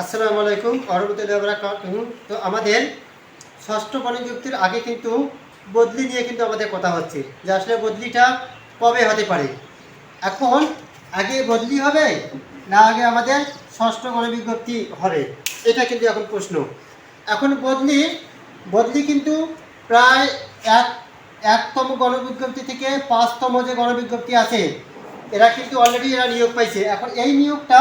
আসসালামু আলাইকুম বারাকাতুহ তো আমাদের ষষ্ঠ পরিযুক্তির আগে কিন্তু বদলি নিয়ে কিন্তু আমাদের কথা হচ্ছে, যে আসলে বদলিটা কবে হতে পারে। এখন আগে বদলি হবে না আগে আমাদের ষষ্ঠ গণবিজ্ঞপ্তি হবে? এটা কিন্তু এখন প্রশ্ন। এখন বদলি বদলি কিন্তু প্রায় এক, একতম গণবিজ্ঞপ্তি থেকে পাঁচতম যে গণবিজ্ঞপ্তি আছে, এরা কিন্তু অলরেডি এরা নিয়োগ পাইছে। এখন এই নিয়োগটা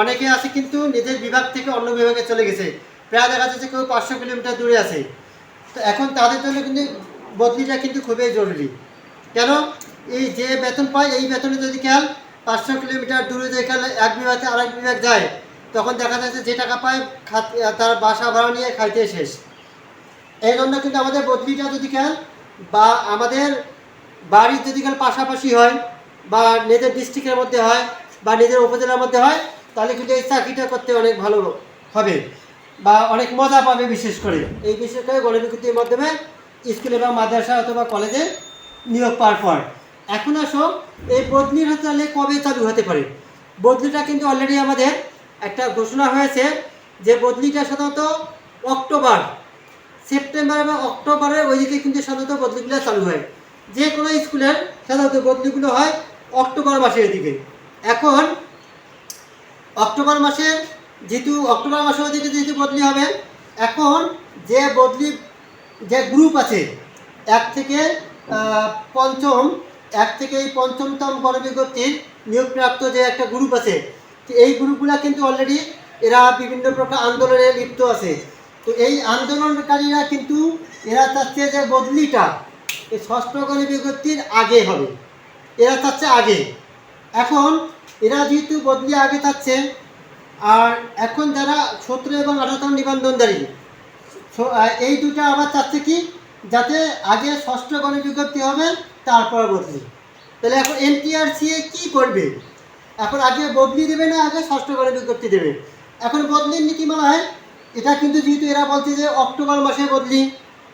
অনেকে আছে কিন্তু নিজের বিভাগ থেকে অন্য বিভাগে চলে গেছে। প্রায় দেখা যাচ্ছে কেউ পাঁচশো কিলোমিটার দূরে আছে। তো এখন তাদের জন্য কিন্তু বদলিটা কিন্তু খুবই জরুরি। কেন? এই যে বেতন পায়, এই বেতনে যদি খেয়াল পাঁচশো কিলোমিটার দূরে খেয়াল এক বিভাগ আরেক বিভাগ যায়, তখন দেখা যাচ্ছে যে টাকা পায় তার বাসা ভাড়া নিয়ে খাইতে শেষ। এই জন্য কিন্তু আমাদের বদলিটা যদি খেয়াল বা আমাদের বাড়ির যদি খেয়াল পাশাপাশি হয় বা নিজের ডিস্ট্রিক্টের মধ্যে হয় বা নিজের উপজেলার মধ্যে হয় তাহলে কিন্তু এই চাকরিটা করতে অনেক ভালো হবে বা অনেক মজা পাবে বিশেষ করে। এই বিশেষ করে গণবিজ্ঞপ্তির মাধ্যমে স্কুলে বা মাদ্রাসা অথবা কলেজে নিয়োগ পাওয়ার পর। এখন আসো, এই বদলিটা তাহলে কবে চালু হতে পারে? বদলিটা কিন্তু অলরেডি আমাদের একটা ঘোষণা হয়েছে যে বদলিটা সাধারণত অক্টোবর, সেপ্টেম্বর এবং অক্টোবরের ওইদিকে কিন্তু সাধারণত বদলিগুলো চালু হয়। যে কোনো স্কুলের সাধারণত বদলিগুলো হয় অক্টোবর মাসের দিকে। এখন অক্টোবর মাসে যেহেতু অক্টোবর মাসের ওদিকে যেহেতু বদলি হবে, এখন যে বদলি, যে গ্রুপ আছে, এক থেকে পঞ্চম, এক থেকে এই পঞ্চমতম গণবিজ্ঞপ্তির নিয়োগপ্রাপ্ত যে একটা গ্রুপ আছে এই গ্রুপগুলো কিন্তু অলরেডি এরা বিভিন্ন প্রকার আন্দোলনে লিপ্ত আছে। তো এই আন্দোলনকারীরা কিন্তু এরা চাচ্ছে যে বদলিটা এই ষষ্ঠ গণবিজ্ঞপ্তির আগে হবে। এরা চাচ্ছে আগে। এখন এরা যেহেতু বদলি আগে থাকছে, আর এখন যারা সতেরো এবং আঠারোতম নিবন্ধনধারী এই দুটো আবার চাচ্ছে কি? যাতে আগে ষষ্ঠ গণবিজ্ঞপ্তি হবে তারপর বদলি তাহলে এখন এনটিআরসি কি করবে? এখন আগে বদলি দেবে না, আগে ষষ্ঠ গণবিজ্ঞপ্তি দেবে? এখন বদলির নীতিমালা হয়, এটা কিন্তু যেহেতু এরা বলছে যে অক্টোবর মাসে বদলি,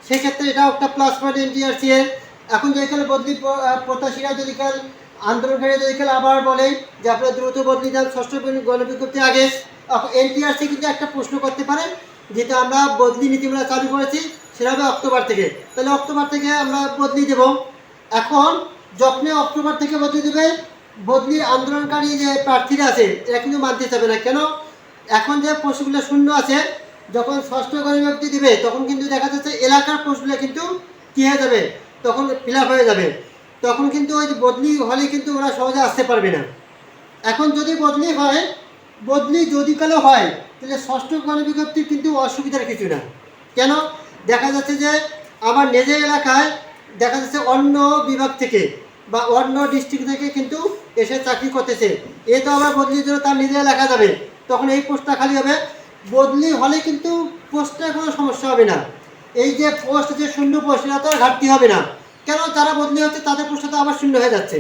সেক্ষেত্রে এটা একটা প্লাস পয়েন্ট এনটিআরসি এর। এখন যদি এখানে বদলি প্রত্যাশীরা যদি কাল আন্দোলনকারী যদি কাল আবার বলে যে আপনারা দ্রুত বদলি দেন ষষ্ঠ গণবিজ্ঞপ্তি আগে এনটিআরসি কিন্তু একটা প্রশ্ন করতে পারে যেটা আমরা বদলি নীতিমালা চালু করেছি, সেটা হবে অক্টোবর থেকে। তাহলে অক্টোবর থেকে আমরা বদলি দেব। এখন যখনই অক্টোবর থেকে বদলি দেবে, বদলি আন্দোলনকারী যে প্রার্থীরা আছে, এরা কিন্তু মানতে চাবে না। কেন? এখন যে পোস্টগুলো শূন্য আছে, যখন ষষ্ঠ গণবিভক্তি দিবে, তখন কিন্তু দেখা যাচ্ছে এলাকার পোস্টগুলো কিন্তু কী হয়ে যাবে? তখন ফিল হয়ে যাবে। তখন কিন্তু ওই বদলি হলে কিন্তু ওরা সহজে আসতে পারবে না। এখন যদি বদলি হয়, বদলি যদি কালো হয়, তাহলে ষষ্ঠ গণবিজ্ঞপ্তির কিন্তু অসুবিধার কিছু না। কেন? দেখা যাচ্ছে যে আমার নিজের এলাকায় দেখা যাচ্ছে অন্য বিভাগ থেকে বা অন্য ডিস্ট্রিক্ট থেকে কিন্তু এসে চাকরি করতেছে। এ তো আবার বদলির জন্য তার নিজের এলাকা যাবে। তখন এই পোস্টটা খালি হবে। বদলি হলে কিন্তু পোস্টে কোনো সমস্যা হবে না। এই যে পোস্ট, যে শূন্য পোস্ট এটা তো আর ঘাটতি হবে না। কেন যারা বদলি হচ্ছে? তাদের পোস্টটা তো আবার শূন্য হয়ে যাচ্ছে।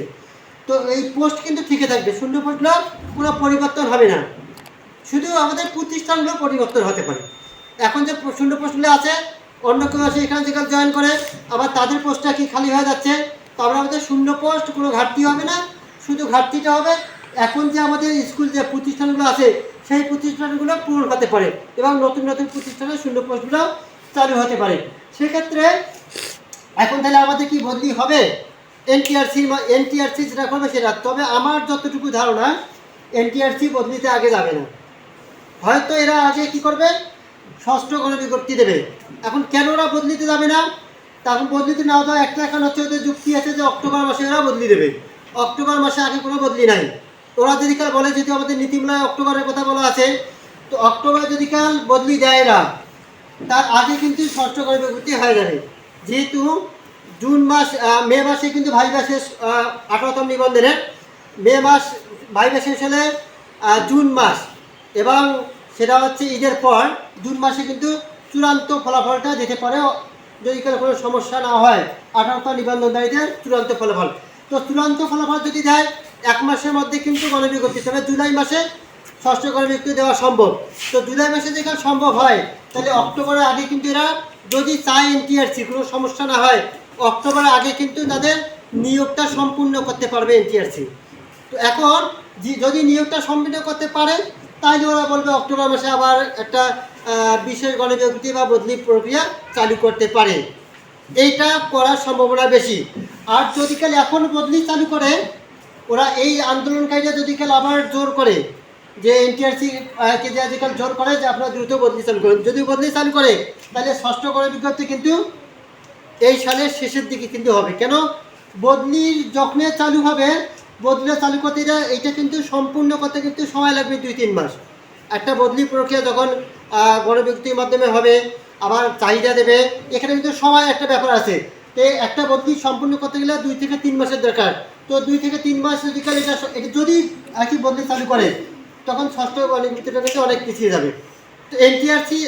তো এই পোস্ট কিন্তু ঠিকই থাকবে। শূন্য পোস্টগুলো কোনো পরিবর্তন হবে না। শুধু আমাদের প্রতিষ্ঠানগুলো পরিবর্তন হতে পারে। এখন যে শূন্য পোস্টগুলো আছে, অন্য কেউ আসে এখানে যেখানে জয়েন করে, আবার তাদের পোস্টটা কি খালি হয়ে যাচ্ছে? তো আমরা আমাদের শূন্য পোস্ট কোনো ঘাটতি হবে না। শুধু ঘাটতিটা হবে, এখন যে আমাদের স্কুল যে প্রতিষ্ঠানগুলো আছে, সেই প্রতিষ্ঠানগুলো পূরণ হতে পারে এবং নতুন নতুন প্রতিষ্ঠানের শূন্য পোস্টগুলো চালু হতে পারে। সেক্ষেত্রে এখন তাহলে আমাদের কি বদলি হবে? এনটিআরসি এনটিআরসি যেটা করবে সেটা। তবে আমার যতটুকু ধারণা এনটিআরসি বদলিতে আগে যাবে না। হয়তো এরা আগে কি করবে? ষষ্ঠ গণবিজ্ঞপ্তি দেবে। এখন কেন ওরা বদলিতে যাবে না? তখন বদলিতে না দেওয়া একটা এখন হচ্ছে ওদের যুক্তি আছে যে অক্টোবর মাসে ওরা বদলি দেবে। অক্টোবর মাসে আগে কোনো বদলি নাই। ওরা যদি কাল বলে যদি আমাদের নীতিমালায় অক্টোবরের কথা বলা আছে, তো অক্টোবরে যদি কাল বদলি দেয় না, তার আগে কিন্তু ষষ্ঠ গণবিজ্ঞপ্তি হয়ে যাবে। যেহেতু জুন মাস মে মাসে কিন্তু ভাইবা শেষ আঠারোতম নিবন্ধনের। মে মাস ভাইবা শেষ হলে জুন মাস। এবং সেটা হচ্ছে ঈদের পর, জুন মাসে কিন্তু চূড়ান্ত ফলাফলটা দিতে পারে। যদি কারও কোনো সমস্যা না হয়, আঠারোতম নিবন্ধনকারীদের চূড়ান্ত ফলাফল। তো চূড়ান্ত ফলাফল যদি দেয়, এক মাসের মধ্যে কিন্তু গণবিজ্ঞপ্তি তবে জুলাই মাসে ষষ্ঠ গণবিজ্ঞপ্তি দেওয়া সম্ভব। তো জুলাই মাসে যেখানে সম্ভব হয়, তাহলে অক্টোবরের আগে কিন্তু এরা যদি চায় এনটিআরসি কোনো সমস্যা না হয়, অক্টোবরের আগে কিন্তু তাদের নিয়োগটা সম্পূর্ণ করতে পারবে এনটিআরসি। তো এখন যদি নিয়োগটা সম্পূর্ণ করতে পারে তাই ওরা বলবে অক্টোবর মাসে আবার একটা বিশেষ গণবিজ্ঞপ্তি বা বদলি প্রক্রিয়া চালু করতে পারে। এইটা করার সম্ভাবনা বেশি। আর যদি কাল এখন বদলি চালু করে, ওরা এই আন্দোলনকারীরা যদি কাল আবার জোর করে, যে এনটিআরসি কে যে আজকাল জোর করে যে আপনারা দ্রুত বদলি চালু করেন, যদি বদলি চালু করে তাহলে ষষ্ঠ গণবিজ্ঞপ্তি কিন্তু এই সালের শেষের দিকে কিন্তু হবে। কেন? বদলি যখন চালু হবে বদলি চালু করতে এটা কিন্তু সম্পূর্ণ করতে কিন্তু সময় লাগবে দুই, তিন মাস। একটা বদলি প্রক্রিয়া যখন গণবিজ্ঞপ্তির মাধ্যমে হবে, আবার চাহিদা দেবে, এখানে কিন্তু সময় একটা ব্যাপার আছে। তো একটা বদলি সম্পূর্ণ করতে গেলে দুই থেকে তিন মাসের দরকার। তো দুই থেকে তিন মাস যদি এটা যদি আর কি বদলি চালু করে, তখন ষষ্ঠ গণবিজ্ঞপ্তিটা থেকে অনেক পিছিয়ে যাবে। তো এনটিআরসি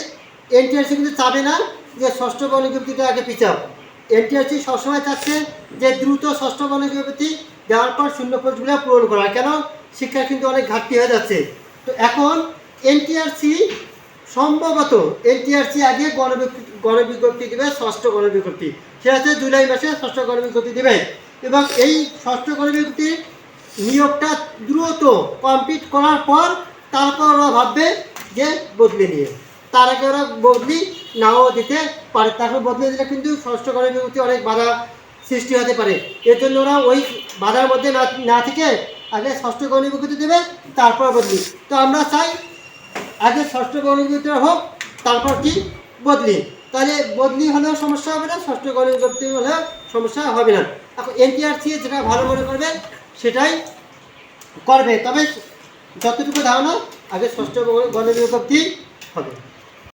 এনটিআরসি কিন্তু চাবে না যে ষষ্ঠ গণবিজ্ঞপ্তিটা আগে পিছাও। এনটিআরসি সবসময় চাচ্ছে যে দ্রুত ষষ্ঠ গণবিজ্ঞপ্তি দেওয়ার পর শূন্য পোস্টগুলো পূরণ করা কেন? শিক্ষার কিন্তু অনেক ঘাটতি হয়ে যাচ্ছে। তো এখন এনটিআরসি সম্ভবত, এনটিআরসি আগে গণবিজ্ঞপ্তি গণবিজ্ঞপ্তি দেবে ষষ্ঠ গণবিজ্ঞপ্তি সেটা হচ্ছে জুলাই মাসে ষষ্ঠ গণবিজ্ঞপ্তি দেবে। এবং এই ষষ্ঠ গণবিজ্ঞপ্তির নিয়োগটা দ্রুত কমপ্লিট করার পর তারপর ওরা ভাববে যে বদলে নিয়ে। তার আগে ওরা বদলি নাও দিতে পারে। তারপর বদলে দিলে কিন্তু ষষ্ঠ গণবিজ্ঞপ্তি অনেক বাধা সৃষ্টি হতে পারে। এর জন্য ওরা ওই বাধার মধ্যে না না থেকে আগে ষষ্ঠ গণবিজ্ঞপ্তি দেবে, তারপর বদলি। তো আমরা চাই আগে ষষ্ঠ গণবিজ্ঞপ্তি হোক, তারপর কি? বদলি। তাহলে বদলি হলেও সমস্যা হবে না, ষষ্ঠ গণবিজ্ঞপ্তি হলেও সমস্যা হবে না। এখন এনটিআরসি যেটা ভালো মনে করবে, সেটাই করবে। তবে যতটুকু ধারণা, আগে ষষ্ঠ গণবিজ্ঞপ্তি হবে।